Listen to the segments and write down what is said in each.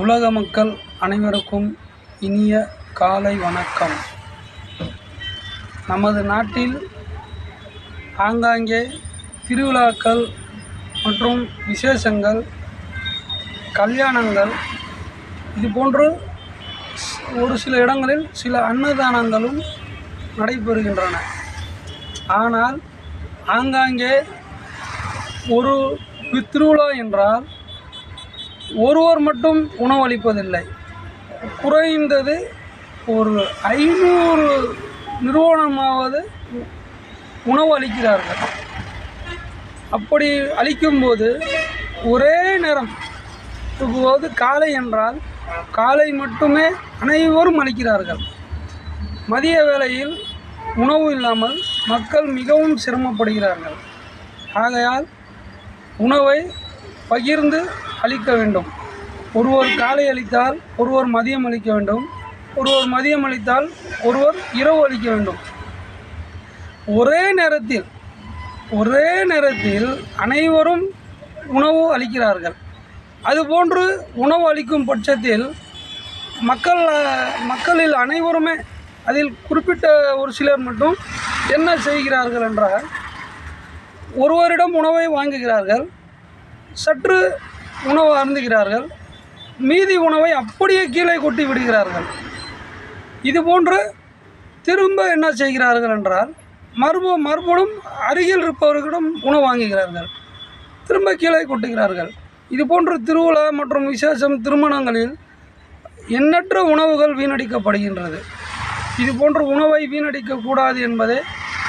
உலக மக்கள் அனைவருக்கும் இனிய காலை வணக்கம். நமது நாட்டில் ஆங்காங்கே திருவிழாக்கள் மற்றும் விசேஷங்கள் கல்யாணங்கள் இது போன்று ஒரு சில இடங்களில் சில அன்னதானங்களும் நடைபெறுகின்றன. ஆனால் ஆங்காங்கே ஒரு திருவிழா என்றால் ஒருவர் மட்டும் உணவளிப்பதில்லை. குறைந்தது ஒரு ஐநூறு நிறுவனமாவது உணவு அளிக்கிறார்கள் அப்படி அளிக்கும்போது ஒரே நேரம் இப்போது காலை என்றால் காலை மட்டுமே அனைவரும் அளிக்கிறார்கள். மதிய வேளையில் உணவு இல்லாமல் மக்கள் மிகவும் சிரமப்படுகிறார்கள். ஆகையால் உணவை பகிர்ந்து அளிக்க வேண்டும். ஒருவர் காலை அளித்தால் ஒருவர் மதியம் அளிக்க வேண்டும். ஒருவர் மதியம் அளித்தால் ஒருவர் இரவு அளிக்க வேண்டும். ஒரே நேரத்தில் ஒரே நேரத்தில் அனைவரும் உணவு அளிக்கிறார்கள். அதுபோன்று உணவு அளிக்கும் பட்சத்தில் மக்கள் மக்களில் அனைவருமே அதில் குறிப்பிட்ட ஒரு சிலர் மட்டும் என்ன செய்கிறார்கள் என்றால் ஒருவரிடம் உணவை வாங்குகிறார்கள். சற்று உணவு அருந்துகிறார்கள். மீதி உணவை அப்படியே கீழே கொட்டி விடுகிறார்கள். இது போன்று திரும்ப என்ன செய்கிறார்கள் என்றால் மறுப மறுபடும் அருகில் இருப்பவர்களிடம் உணவு வாங்குகிறார்கள். திரும்ப கீழே கொட்டுகிறார்கள். இது போன்று திருவிழா மற்றும் விசேஷம் திருமணங்களில் எண்ணற்ற உணவுகள் வீணடிக்கப்படுகின்றது. இது போன்ற உணவை வீணடிக்கக்கூடாது என்பதே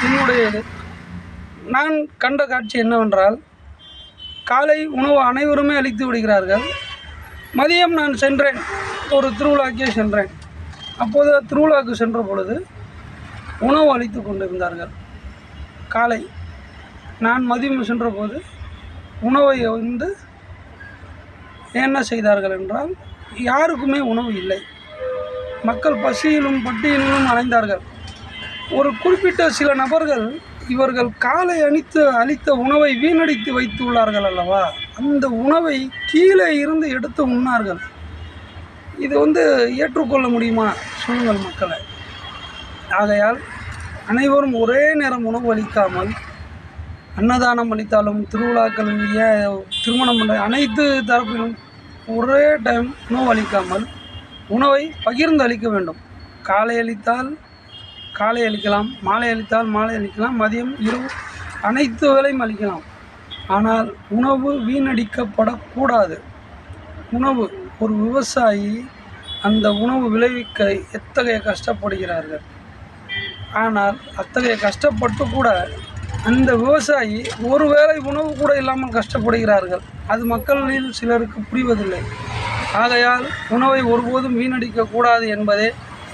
என்னுடைய இது நான் கண்ட காட்சி என்னவென்றால் காலை உணவு அனைவருமே அளித்து விடுகிறார்கள். மதியம் நான் சென்றேன். ஒரு திருவிழாக்கே சென்றேன். அப்போது திருவிழாவுக்கு சென்ற பொழுது உணவு அளித்து கொண்டிருந்தார்கள். காலை நான் மதியம் சென்றபோது உணவை வந்து என்ன செய்தார்கள் என்றால் யாருக்குமே உணவு இல்லை. மக்கள் பசியிலும் பட்டியலிலும் அலைந்தார்கள். ஒரு குறிப்பிட்ட சில நபர்கள் இவர்கள் காலை அணித்து அளித்த உணவை வீணடித்து வைத்துள்ளார்கள் அல்லவா? அந்த உணவை கீழே இருந்து எடுத்து உண்ணார்கள். இது வந்து ஏற்றுக்கொள்ள முடியுமா? சொல்லுங்கள் மக்களை. ஆகையால் அனைவரும் ஒரே நேரம் உணவு அளிக்காமல் அன்னதானம் அளித்தாலும் திருவிழாக்கள் ஏ- திருமணம் பண்ண அனைத்து தரப்பிலும் ஒரே டைம் உணவு அளிக்காமல் உணவை பகிர்ந்து அளிக்க வேண்டும். காலை அளித்தால் காலை அளிக்கலாம் மாலை அளித்தால் மாலை அளிக்கலாம் மதியம் இரவு அனைத்து வேலையும் அளிக்கலாம். ஆனால் உணவு வீணடிக்கப்படக்கூடாது. உணவு ஒரு விவசாயி அந்த உணவு விளைவிக்க எத்தகைய கஷ்டப்படுகிறார்கள்? ஆனால் அத்தகைய கஷ்டப்பட்டு கூட அந்த விவசாயி ஒரு வேளை உணவு கூட இல்லாமல் கஷ்டப்படுகிறார்கள். அது மக்களில் சிலருக்கு புரிவதில்லை. ஆகையால் உணவை ஒருபோதும் வீணடிக்கக்கூடாது என்பதே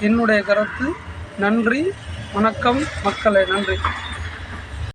என்னுடைய கருத்து. நன்றி. வணக்கம். மக்களே நன்றி.